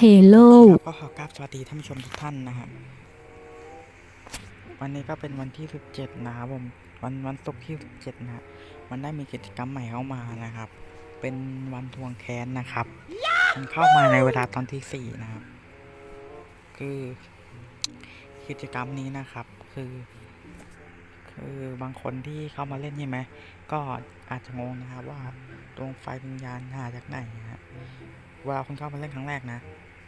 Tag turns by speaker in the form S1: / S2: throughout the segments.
S1: เฮโล
S2: ครับก็ขอกราบสวัสดีท่านผู้ชมทุกท่านนะครับวันนี้ก็เป็นวันที่ 17 นะครับผมวันวันศุกร์ที่ 17 นะมันได้มีกิจกรรมใหม่เข้ามานะครับ เป็นวันทวงแค้นนะครับ มันเข้ามาในเวลาตอนที่ 4 นะครับ คือ กิจกรรมนี้นะครับ คือ คือบางคนที่เข้ามาเล่นใช่ไหมก็อาจจะงงนะครับว่าดวงไฟวิญญาณหาจากไหนนะฮะเวลาคุณเข้ามาเล่นครั้งแรกนะ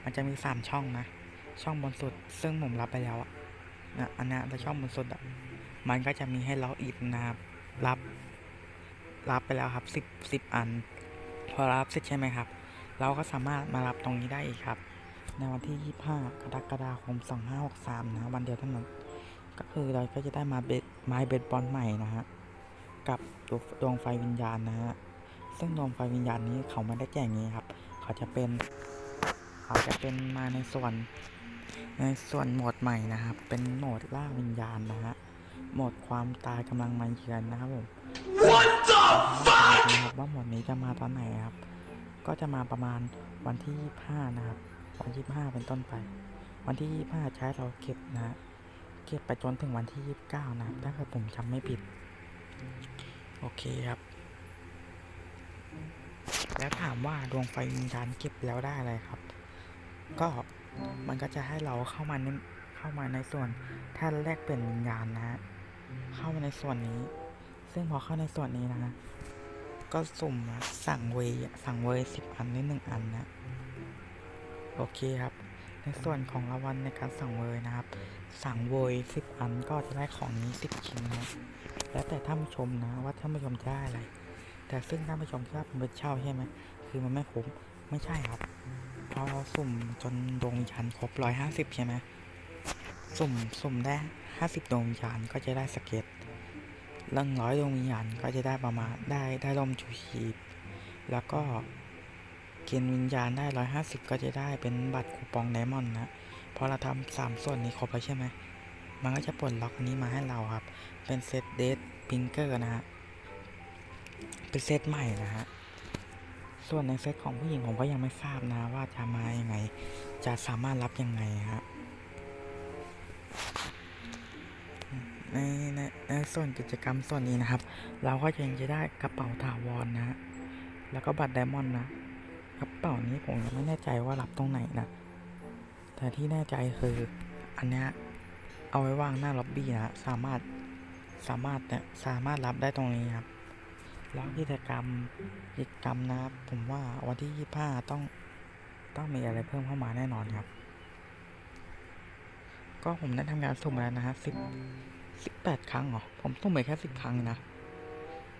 S2: มันจะมีสามช่องนะ ช่องบนสุด ซึ่งผมรับไปแล้วอะนะอันนี้ยแต่ช่องบนสุดอะมันก็จะมีให้เราอีกนะครับ รับ รับไปแล้วครับสิบสิบอัน พอรับเสร็จใช่ไหมครับ เราก็สามารถมารับตรงนี้ได้อีกครับ ในวันที่ 25 กรกฎาคม 2563 นะวันเดียวเท่านั้น ก็คือเราก็จะได้มาเบสไม้เบสบอลใหม่นะฮะ กับดวงดวงไฟวิญญาณนะฮะ ซึ่งดวงไฟวิญญาณนี้เขาไม่ได้แจ้งอย่างนี้ครับ เขาจะเป็น เขาจะเป็นมาในส่วน ในส่วนโหมดใหม่นะครับ เป็นโหมดล่าวิญญาณนะฮะ โหมดความตายกำลังมาเยือนนะครับผม What the fuck นะครับว่าโหมดนี้จะมาตอนไหนครับ ก็จะมาประมาณวันที่ 25 นะครับ วันที่ 25 เป็นต้นไป วันที่ 25 ใช้เราเก็บนะฮะ เก็บไปจนถึงวันที่ 29 นะครับ ถ้าเกิดผมจำไม่ผิด โอเคครับแล้วถามว่าดวงไฟวิญญาณเก็บแล้วได้อะไรครับ ก็มันก็จะให้เราเข้ามาในเข้ามาในส่วนท่านแรกเป็นวิญญาณนะฮะเข้ามาในส่วนนี้ ซึ่งพอเข้าในส่วนนี้นะ ก็สุ่มสั่งเวสั่งเวสิบอันนิดหนึ่งอันนะโอเคครับ ในส่วนของรางวัลในการสั่งเวยนะครับ สั่งเวยสิบอันก็จะได้ของนี้สิบชิ้นนะแล้วแต่ท่านผู้ชมนะว่าท่านผู้ชมจะได้อะไร แต่ซึ่งท่านผู้ชมคิดว่าเป็นเช่าใช่ไหมคือมันไม่คุ้มไม่ใช่ครับ เราสุ่มจนดวงวิญญาณครบร้อยห้าสิบใช่ไหมสุ่มสุ่มได้ห้าสิบดวงวิญญาณก็จะได้สเก็ตเรื่องร้อยดวงวิญญาณก็จะได้ประมาณได้ได้ลมชูชีพแล้วก็เกณฑ์วิญญาณได้ร้อยห้าสิบก็จะได้เป็นบัตรคูปองไดมอนด์นะพอเราทำสามส่วนนี้ครบแล้วใช่ไหมมันก็จะปลดล็อกอันนี้มาให้เราครับ เป็นเซตเดทพิงเกอร์นะฮะเป็นเซตใหม่นะฮะ ส่วนในเซตของผู้หญิงผมก็ยังไม่ทราบนะว่าจะมายังไง จะสามารถรับยังไงฮะในในในส่วนกิจกรรมส่วนนี้นะครับ เราก็ยังจะได้กระเป๋าถาวรนะฮะแล้วก็บัตรไดมอนด์นะกระเป๋านี้ผมยังไม่แน่ใจว่ารับตรงไหนนะ แต่ที่แน่ใจคืออันเนี้ยเอาไว้วางหน้าล็อบบี้นะสามารถสามารถเนี่ยสามารถรับได้ตรงนี้ครับ แล้วกิจกรรมกิจกรรมนะครับ ผมว่าวันที่ 25 ต้องต้องมีอะไรเพิ่มเข้ามาแน่นอนครับ ก็ผมได้ทำงานสุ่มแล้วนะฮะสิบสิบแปดครั้งเหรอ ผมสุ่มไปแค่สิบครั้งนะ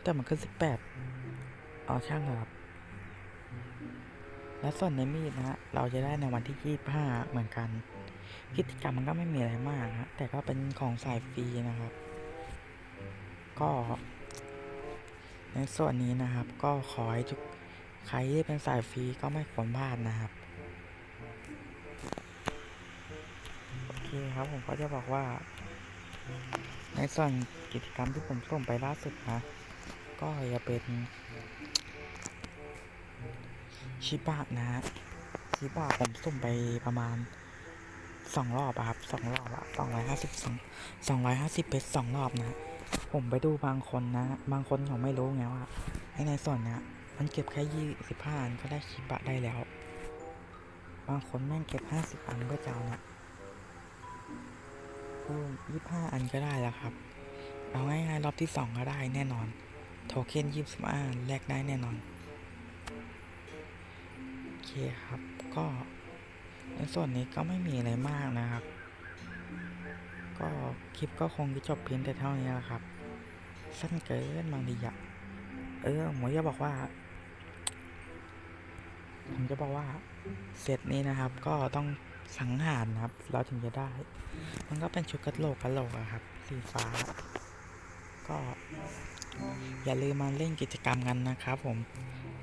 S2: แต่มันคือสิบแปดเอาช่างเถอะครับ และส่วนในมีดนะฮะ เราจะได้ในวันที่ 25 เหมือนกัน กิจกรรมมันก็ไม่มีอะไรมากฮะแต่ก็เป็นของสายฟรีนะครับ ก็ ในส่วนนี้นะครับ ก็ขอให้ทุกใครที่เป็นสายฟรีก็ไม่ควรพลาดนะครับโอเคครับผมก็จะบอกว่า ในส่วนกิจกรรมที่ผมส่งไปล่าสุดนะ ก็จะเป็นชิบะนะฮะชิบะผมสุ่มไปประมาณสองรอบอะครับสองรอบอะสองร้อยห้าสิบสองสองร้อยห้าสิบเพชรสองรอบนะ ผมไปดูบางคนนะ บางคนเขาไม่รู้ไงว่าไอ้ในส่วนเนี้ยมันเก็บแค่ยี่สิบห้าอันก็ได้ชิบะได้แล้ว บางคนแม่งเก็บห้าสิบอันเพื่อจะเอาเนี่ยเพิ่มยี่ห้าอันก็ได้แล้วครับ เอาง่ายๆรอบที่สองก็ได้แน่นอน โทเค็นยี่สิบห้าแลกได้แน่นอนโอเคครับก็ในส่วนนี้ก็ไม่มีอะไรมากนะครับ ก็คลิปก็คงจะจบเพียงแต่เท่านี้แหละครับ สั้นเกินบางทีอะเออผมจะบอกว่า ผมจะบอกว่าเซตนี้นะครับ ก็ต้องสังหารนะครับ เราถึงจะได้ มันก็เป็นชุดกระโหลกกระโหลกอะครับ สีฟ้า ก็ อย่าลืมมาเล่นกิจกรรมกันนะครับผม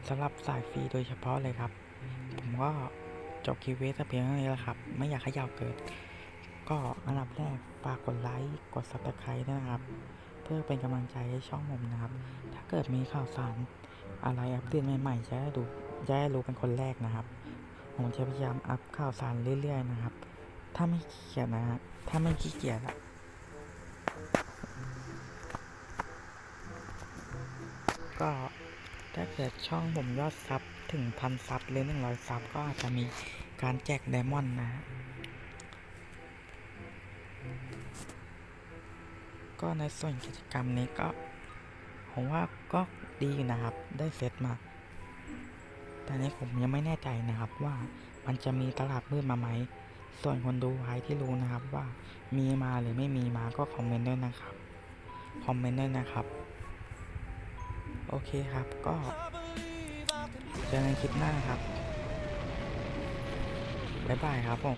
S2: สำหรับสายฟรีโดยเฉพาะเลยครับ ผมก็จบคลิปไว้เพียงเท่านี้แหละครับ ไม่อยากให้ยาวเกิน ก็อันดับแรกฝากกดไลค์ กด subscribe นะครับ เพื่อเป็นกำลังใจให้ช่องผมนะครับ ถ้าเกิดมีข่าวสารอะไรอัปเดตใหม่ๆจะได้ดูจะได้รู้เป็นคนแรกนะครับ ผมจะพยายามอัพข่าวสารเรื่อยๆนะครับ ถ้าไม่ขี้เกียจนะฮะถ้าไม่ขี้เกียจอะก็ถ้าเกิดช่องผมยอดซับถึงพันซับหรือหนึ่งร้อยซับก็อาจจะมีการแจกไดมอนด์นะฮะ ก็ในส่วนกิจกรรมนี้ก็ ผมว่าก็ดีอยู่นะครับ ได้เซตมา แต่นี้ผมยังไม่แน่ใจนะครับว่ามันจะมีตลาดมืดมาไหม ส่วนคนดูใครที่รู้นะครับว่ามีมาหรือไม่มีมาก็คอมเมนต์ด้วยนะครับ คอมเมนต์ด้วยนะครับ โอเคครับก็เจอกันคลิปหน้าครับ บ๊ายบายครับผม